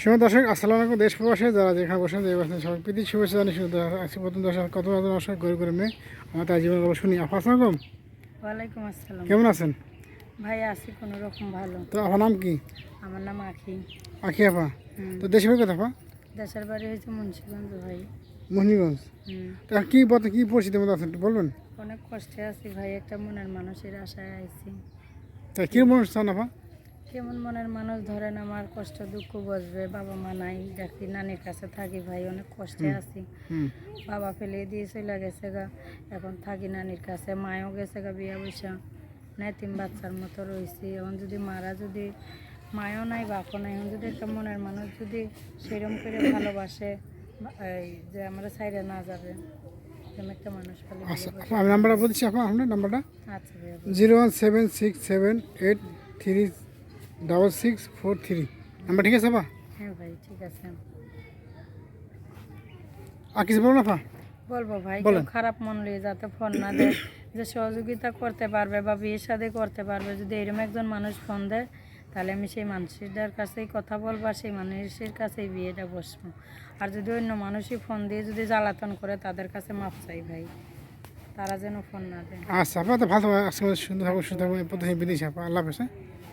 সময় দর্শক আসসালামু আলাইকুম দেশ প্রবাসে যারা যেখানে বসেন যে বসেন সবাই প্রীতি শুভেচ্ছা জানি আজকে প্রথম দর্শক কত হাজার দর্শক গরু করে মেয়ে আমার তার জীবন গল্প শুনি। আপা আসসালাম ওয়ালাইকুম আসসালাম। কেমন আছেন? ভাই আছি কোনো রকম ভালো। তো আপনার নাম কি? আমার নাম আখি। আখি আপা। তো দেশে বাড়ি কথা দেশের বাড়ি হয়েছে মুন্সিগঞ্জ ভাই। মোহনীগঞ্জ। তো কি বলতে কি পরিস্থিতির মধ্যে আছেন বলবেন? অনেক কষ্টে আছি ভাই একটা মনের মানুষের আশায় আইছি। তা কী মনে হচ্ছে আপা? কেমন মনের মানুষ ধরেন আমার কষ্ট দুঃখ বসবে বাবা মা নাই দেখি নানির কাছে থাকি ভাই অনেক কষ্টে আছি। বাবা ফেলে দিয়ে চলে গেছে গা। এখন থাকি নানির কাছে মায়ও গেছে গা বিয়া বৈশা তিন বাচ্চার মতো রয়েছি। এখন যদি মারা যদি মায়ও নাই বাপও নাই এখন যদি একটা মনের মানুষ যদি সেরম করে ভালোবাসে এই যে আমরা সাইডে না যাবে একটা মানুষ আচ্ছা। আমি নাম্বারটা বলছি আপা আপনার নাম্বারটা? আচ্ছা zero one seven six seven eight three double six four three. Number ঠিক আছে আপা হ্যাঁ ভাই ঠিক আছে। আর কিছু বলুন আপা বলব ভাই। কেউ খারাপ মন নিয়ে যাতে ফোন না দেয় যে সহযোগিতা করতে পারবে বা বিয়ে শাদী করতে পারবে যদি এরকম একজন মানুষ ফোন দেয় তাহলে আমি সেই মানুষটার কাছেই কথা বলব আর সেই মানুষের কাছেই বিয়েটা বসবো। আর যদি অন্য মানুষই ফোন দিয়ে যদি জ্বালাতন করে তাদের কাছে মাপ চাই ভাই। তারা যেন ফোন না দেয়। আচ্ছা আপা তো ভালো সুন্দর থাকব সুন্দর থাকব বিদেশে আল্লাহ হাফেজ হ্যাঁ?